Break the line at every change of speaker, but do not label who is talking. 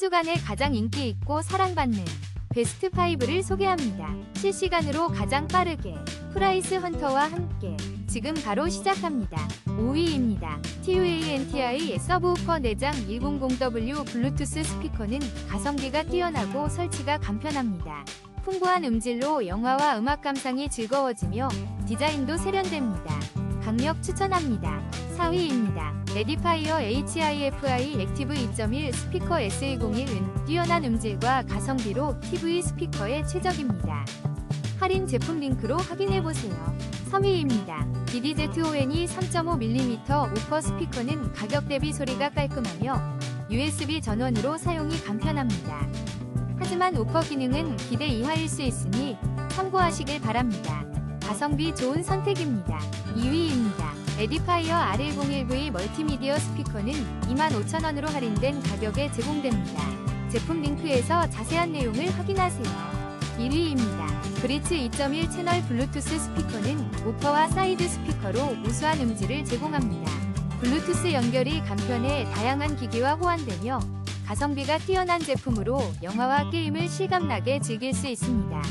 주간에 가장 인기 있고 사랑받는 베스트 5를 소개합니다. 실시간으로 가장 빠르게 프라이스 헌터와 함께 지금 바로 시작합니다. 5위입니다. TUANTI 서브우퍼 내장 100W 블루투스 스피커는 가성비가 뛰어나고 설치가 간편합니다. 풍부한 음질로 영화와 음악 감상이 즐거워지며 디자인도 세련됩니다. 강력 추천합니다. 4위입니다. 에디파이어 HIFI 액티브 2.1 스피커 SE01은 뛰어난 음질과 가성비로 TV 스피커에 최적입니다. 할인 제품 링크로 확인해보세요. 3위입니다. BDZONE 3.5mm 우퍼 스피커는 가격 대비 소리가 깔끔하며 USB 전원으로 사용이 간편합니다. 하지만 우퍼 기능은 기대 이하일 수 있으니 참고하시길 바랍니다. 가성비 좋은 선택입니다. 2위입니다. 에디파이어 R101V 멀티미디어 스피커는 25,000원으로 할인된 가격에 제공됩니다. 제품 링크에서 자세한 내용을 확인하세요. 1위입니다. 브리츠 2.1 채널 블루투스 스피커는 우퍼와 사이드 스피커로 우수한 음질을 제공합니다. 블루투스 연결이 간편해 다양한 기기와 호환되며 가성비가 뛰어난 제품으로 영화와 게임을 실감나게 즐길 수 있습니다.